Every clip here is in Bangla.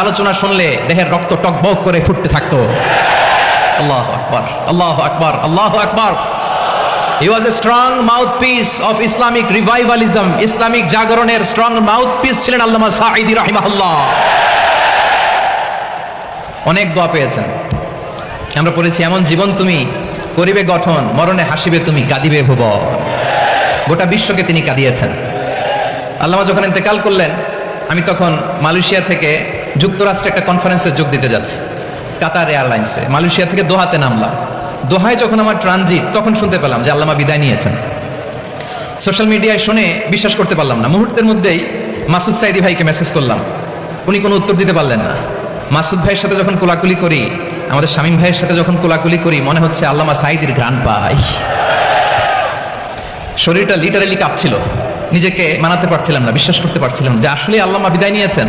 আলোচনা শুনলে দেহের রক্ত টকবক করে ফুটতে থাকতো। আল্লাহ আকবার আল্লাহ আকবার আল্লাহ আকবার। He was a strong mouthpiece of Islamic revivalism, Islamic জাগরণের স্ট্রং মাউথপিস ছিলেন আল্লামা সাঈদি রাহিমাহুল্লাহ। অনেক দোয়া পেয়েছেন। আমরা পড়েছি এমন জীবন তুমি করিবে গঠন মরণে হাসিবে তুমি কাঁদিবে ভুবন গোটা বিশ্বকে তিনি কাঁদিয়েছেন। আল্লামা যখন ইন্তেকাল করলেন আমি তখন মালয়েশিয়া থেকে যুক্তরাষ্ট্রে একটা কনফারেন্সে যোগ দিতে যাচ্ছি, কাতার এয়ারলাইন্সে। মালয়েশিয়া থেকে দোহাতে নামলাম। দোহায় যখন আমার ট্রানজিট তখন শুনতে পেলাম যে আল্লামা বিদায় নিয়েছেন। সোশ্যাল মিডিয়ায় শুনে বিশ্বাস করতে পারলাম না। মুহূর্তের মধ্যেই মাসুদ সাইদি ভাইকে মেসেজ করলাম। উনি কোনো উত্তর দিতে পারলেন না। মাসুদ ভাইয়ের সাথে যখন কোলাকুলি করি, আমাদের শামীম ভাইয়ের সাথে যখন কোলাকুলি করি, মনে হচ্ছে আল্লামা সাইদির ঘ্রাণ পাই। শরীরটা লিটারালি কাঁপছিল। নিজেকে মানাতে পারছিলাম না, বিশ্বাস করতে পারছিলাম যে আসলে আল্লামা বিদায় নিয়েছেন।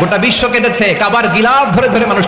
গোটা বিশ্ব কেঁদেছে। কাবার গিলাপ ধরে ধরে মানুষ